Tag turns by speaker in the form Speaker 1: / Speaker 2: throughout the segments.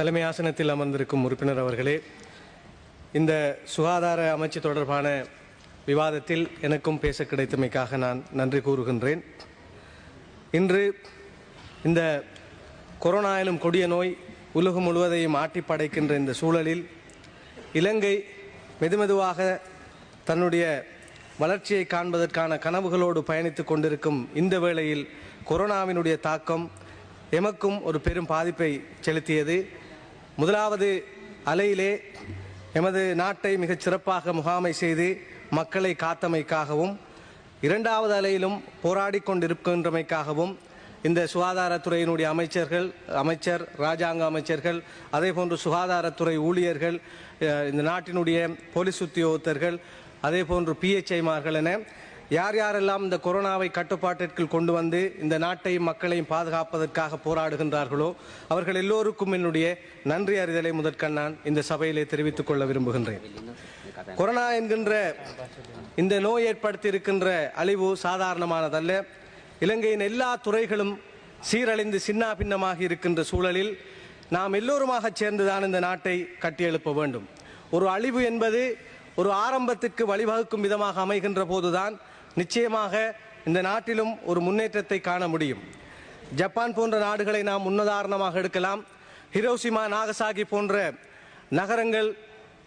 Speaker 1: தலைமை ஆசனத்தில் அமர்ந்திருக்கும் உறுப்பினர் அவர்களே இந்த சுகாதார அமைச்சு தொடர்பான விவாதத்தில் எனக்கும் பேச கிடைத்தமைக்காக நான் நன்றி கூறுகின்றேன். இன்று இந்த கொரோனா எனும் கொடிய நோய் உலகம் முழுவதையும் ஆட்டி படைக்கின்ற இந்த சூழலில் இலங்கை மெதுமெதுவாக தன்னுடைய வளர்ச்சியை காண்பதற்கான கனவுகளோடு பயணித்துக் கொண்டிருக்கும் இந்த வேளையில் கொரோனாவினுடைய தாக்கம் எமக்கும் ஒரு பெரும் பாதிப்பை செலுத்தியது. முதலாவது அலையிலே எமது நாட்டை மிகச் சிறப்பாக முகாமை செய்து மக்களை காத்தமைக்காகவும் இரண்டாவது அலையிலும் போராடி கொண்டிருக்கின்றமைக்காகவும் இந்த சுகாதாரத்துறையினுடைய அமைச்சர்கள் அமைச்சர் ராஜாங்க அமைச்சர்கள் அதே போன்று சுகாதாரத்துறை ஊழியர்கள் இந்த நாட்டினுடைய போலீஸ் உத்தியோகத்தர்கள் அதே போன்று பிஹெச்ஐமார்கள் என யார் யாரெல்லாம் இந்த கொரோனாவை கட்டுப்பாட்டிற்குள் கொண்டு வந்து இந்த நாட்டையும் மக்களையும் பாதுகாப்பதற்காக போராடுகின்றார்களோ அவர்கள் எல்லோருக்கும் என்னுடைய நன்றி அறிதலை முதற்கண் நான் இந்த சபையிலே தெரிவித்துக் கொள்ள விரும்புகின்றேன். கொரோனா என்கின்ற இந்த நோய் ஏற்படுத்தி இருக்கின்ற அழிவு சாதாரணமானதல்ல. இலங்கையின் எல்லா துறைகளும் சீரழிந்து சின்னா பின்னமாகி இருக்கின்ற சூழலில் நாம் எல்லோருமாக சேர்ந்துதான் இந்த நாட்டை கட்டியெழுப்ப வேண்டும். ஒரு அழிவு என்பது ஒரு ஆரம்பத்துக்கு வழிவகுக்கும் விதமாக அமைகின்ற போதுதான் நிச்சயமாக இந்த நாட்டிலும் ஒரு முன்னேற்றத்தை காண முடியும். ஜப்பான் போன்ற நாடுகளை நாம் முன்னுதாரணமாக எடுக்கலாம். ஹிரோசிமா நாகசாகி போன்ற நகரங்கள்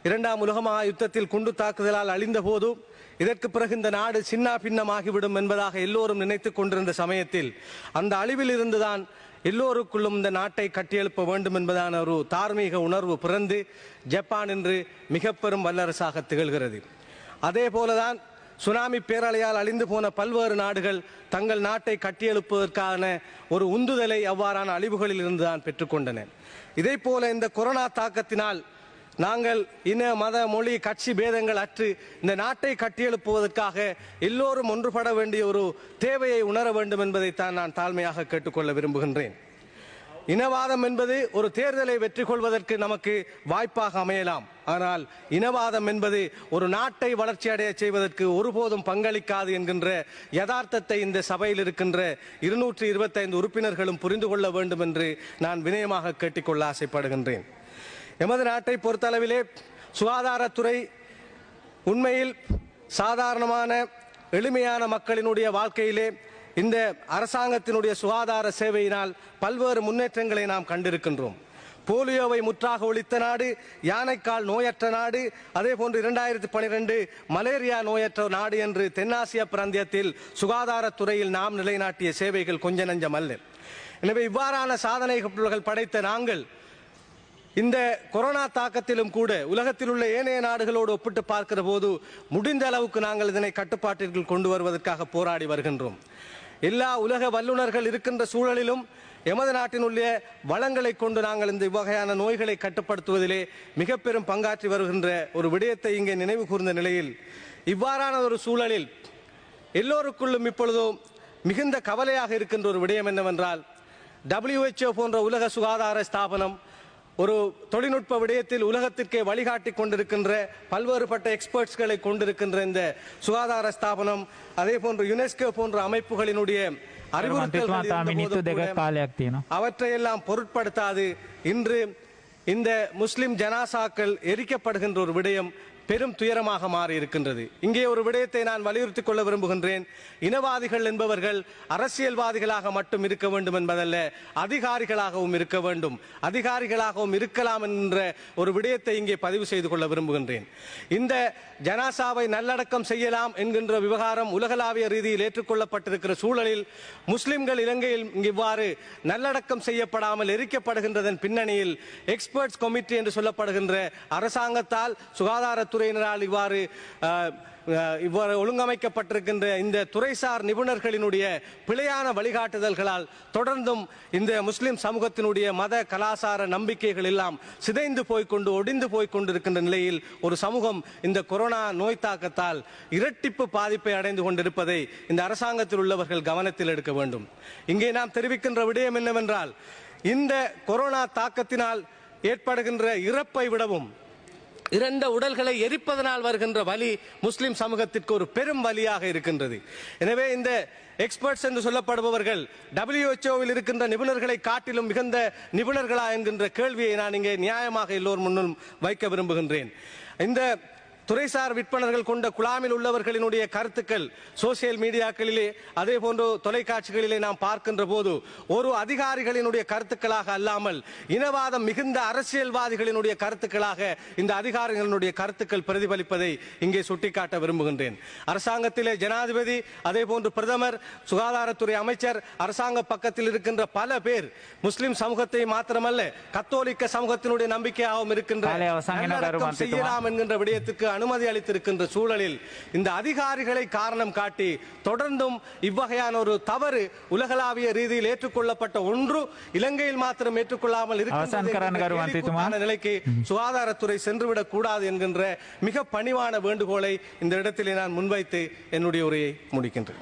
Speaker 1: இரண்டாம் உலக மகா யுத்தத்தில் குண்டு தாக்குதலால் அழிந்த போது இதற்கு பிறகு இந்த நாடு சின்னா பின்னமாகிவிடும் என்பதாக எல்லோரும் நினைத்துக் கொண்டிருந்த சமயத்தில் அந்த அழிவில் இருந்துதான் எல்லோருக்குள்ளும் இந்த நாட்டை கட்டியெழுப்ப வேண்டும் என்பதான ஒரு தார்மீக உணர்வு பிறந்து ஜப்பான் இன்று மிக பெரும் வல்லரசாக திகழ்கிறது. அதே போலதான் சுனாமி பேரலையால் அழிந்து போன பல்வேறு நாடுகள் தங்கள் நாட்டை கட்டியெழுப்பதற்கான ஒரு உந்துதலை அவ்வாறான அழிவுகளில் இருந்து தான் பெற்றுக்கொண்டன. இதே போல இந்த கொரோனா தாக்கத்தினால் நாங்கள் இன மத மொழி கட்சி பேதங்கள் அற்று இந்த நாட்டை கட்டியெழுப்புவதற்காக எல்லோரும் ஒன்றுபட வேண்டிய ஒரு தேவையை உணர வேண்டும் என்பதைத்தான் நான் தாழ்மையாக கேட்டுக்கொள்ள விரும்புகின்றேன். இனவாதம் என்பது ஒரு தேர்தலை வெற்றி கொள்வதற்கு நமக்கு வாய்ப்பாக அமையலாம். ஆனால் இனவாதம் என்பது ஒரு நாட்டை வளர்ச்சி அடைய செய்வதற்கு ஒருபோதும் பங்களிக்காது என்கின்ற யதார்த்தத்தை இந்த சபையில் இருக்கின்ற இருநூற்றி இருபத்தைந்து உறுப்பினர்களும் புரிந்து கொள்ள வேண்டும் என்று நான் வினயமாக கேட்டுக்கொள்ள ஆசைப்படுகின்றேன். எமது நாட்டை பொறுத்தளவிலே சுகாதாரத்துறை உண்மையில் சாதாரணமான எளிமையான மக்களினுடைய வாழ்க்கையிலே இந்த அரசாங்கத்தினுடைய சுகாதார சேவையினால் பல்வேறு முன்னேற்றங்களை நாம் கண்டிருக்கின்றோம். போலியோவை முற்றாக ஒழித்த நாடு யானைக்கால் நோயற்ற நாடு அதே போன்று இரண்டாயிரத்தி பனிரெண்டு மலேரியா நோயற்ற நாடு என்று தென்னாசிய பிராந்தியத்தில் சுகாதாரத்துறையில் நாம் நிலைநாட்டிய சேவைகள் கொஞ்ச நஞ்சம் அல்ல. எனவே இவ்வாறான சாதனைகள் படைத்த நாங்கள் இந்த கொரோனா தாக்கத்திலும் கூட உலகத்தில் உள்ள ஏனைய நாடுகளோடு ஒப்பிட்டு பார்க்கிற போது முடிந்த அளவுக்கு நாங்கள் இதனை கட்டுப்பாட்டிற்குள் கொண்டு வருவதற்காக போராடி வருகின்றோம். எல்லா உலக வல்லுநர்கள் இருக்கின்ற சூழலிலும் எமது நாட்டினுடைய வளங்களை கொண்டு நாங்கள் இந்த இவ்வகையான நோய்களை கட்டுப்படுத்துவதிலே மிக பெரும் பங்காற்றி வருகின்ற ஒரு விடயத்தை இங்கே நினைவு கூர்ந்த நிலையில் இவ்வாறான ஒரு சூழலில் எல்லோருக்குள்ளும் இப்பொழுதும் மிகுந்த கவலையாக இருக்கின்ற ஒரு விடயம் என்னவென்றால் டபிள்யூஹெச்ஓ போன்ற உலக சுகாதார ஸ்தாபனம் ஒரு தொழில்நுட்ப விடயத்தில் உலகத்திற்கே வழிகாட்டி கொண்டிருக்கின்ற பல்வேறுபட்ட எக்ஸ்பர்ட்ஸ்களை கொண்டிருக்கின்ற இந்த சுகாதார ஸ்தாபனம் அதே போன்று யுனெஸ்கோ போன்ற அமைப்புகளினுடைய அறிவுறுத்தல்கள் அவற்றையெல்லாம் பொருட்படுத்தாது. இன்று இந்த முஸ்லிம் ஜனாசாக்கள் எரிக்கப்படுகின்ற ஒரு விடயம் பெரும் துயரமாக மாறி இருக்கின்றது. இங்கே ஒரு விடயத்தை நான் வலியுறுத்திக் கொள்ள விரும்புகின்றேன். இனவாதிகள் என்பவர்கள் அரசியல்வாதிகளாக மட்டும் இருக்க வேண்டும் என்பதல்ல அதிகாரிகளாகவும் இருக்க வேண்டும். அதிகாரிகளாகவும் இருக்கலாம் என்ற ஒரு விடயத்தை இங்கே பதிவு செய்து கொள்ள விரும்புகின்றேன். இந்த ஜனாசாவை நல்லடக்கம் செய்யலாம் என்கின்ற விவகாரம் உலகளாவிய ரீதியில் ஏற்றுக்கொள்ளப்பட்டிருக்கிற சூழலில் முஸ்லிம்கள் இலங்கையில் இவ்வாறு நல்லடக்கம் செய்யப்படாமல் எரிக்கப்படுகின்றதன் பின்னணியில் எக்ஸ்பர்ட்ஸ் கமிட்டி என்று சொல்லப்படுகின்ற அரசாங்கத்தால் துறையினரால் இவ்வாறு இவ்வாறு ஒழுங்கமைக்கப்பட்டிருக்கின்ற இந்த துறைசார் நிபுணர்களினுடைய பிழையான வழிகாட்டுதல்களால் தொடர்ந்தும் இந்த முஸ்லிம் சமூகத்தினுடைய மத கலாசார நம்பிக்கைகள் எல்லாம் சிதைந்து போய்க்கொண்டு ஒடிந்து போய்கொண்டிருக்கின்ற நிலையில் ஒரு சமூகம் இந்த கொரோனா நோய் தாக்கத்தால் இரட்டிப்பு பாதிப்பை அடைந்து கொண்டிருப்பதை இந்த அரசாங்கத்தில் உள்ளவர்கள் கவனத்தில் எடுக்க வேண்டும். இங்கே நாம் தெரிவிக்கின்ற விடயம் என்னவென்றால் இந்த கொரோனா தாக்கத்தினால் ஏற்படுகின்ற இறப்பை விடவும் இறந்த உடல்களை எரிப்பதனால் வருகின்ற வலி முஸ்லிம் சமூகத்திற்கு ஒரு பெரும் வலியாக இருக்கின்றது. எனவே இந்த எக்ஸ்பர்ட்ஸ் என்று சொல்லப்படுபவர்கள் டபிள்யூஹெச்ஓவில் இருக்கின்ற நிபுணர்களை காட்டிலும் மிகுந்த நிபுணர்களா என்கின்ற கேள்வியை நான் இங்கே நியாயமாக எல்லோர் முன்னும் வைக்க விரும்புகின்றேன். இந்த துறைசார் விற்பனர்கள் கொண்ட குழாமில் உள்ளவர்களினுடைய கருத்துக்கள் சோசியல் மீடியாக்களிலே அதே போன்று தொலைக்காட்சிகளிலே நாம் பார்க்கின்ற போது ஒரு அதிகாரிகளினுடைய கருத்துக்களாக அல்லாமல் இனவாதம் மிகுந்த அரசியல்வாதிகளினுடைய கருத்துக்களாக இந்த அதிகாரிகளினுடைய கருத்துக்கள் பிரதிபலிப்பதை இங்கே சுட்டிக்காட்ட விரும்புகின்றேன் அரசாங்கத்திலே ஜனாதிபதி அதே போன்று பிரதமர் சுகாதாரத்துறை அமைச்சர் அரசாங்க பக்கத்தில் இருக்கின்ற பல பேர் முஸ்லிம் சமூகத்தை மாத்திரமல்ல கத்தோலிக்க சமூகத்தினுடைய நம்பிக்கையாகவும் இருக்கின்ற? செய்யலாம் என்கின்ற விடயத்துக்கு அனுமதி அளித்திருக்கின்ற சூழலில் இந்த அதிகாரிகளை காரணம் காட்டி தொடர்ந்தும் இவ்வகையான ஒரு தவறு உலகளாவிய ரீதியில் ஏற்றுக்கொள்ளப்பட்ட ஒன்று இலங்கையில் மாத்திரம் ஏற்றுக்கொள்ளாமல்? கேலிக்கூத்தான நிலைக்கு சுகாதாரத்துறை சென்றுவிடக் கூடாது என்கின்ற மிக பணிவான வேண்டுகோளை இந்த இடத்திலே நான் முன்வைத்து என்னுடைய உரையை முடிக்கின்றேன்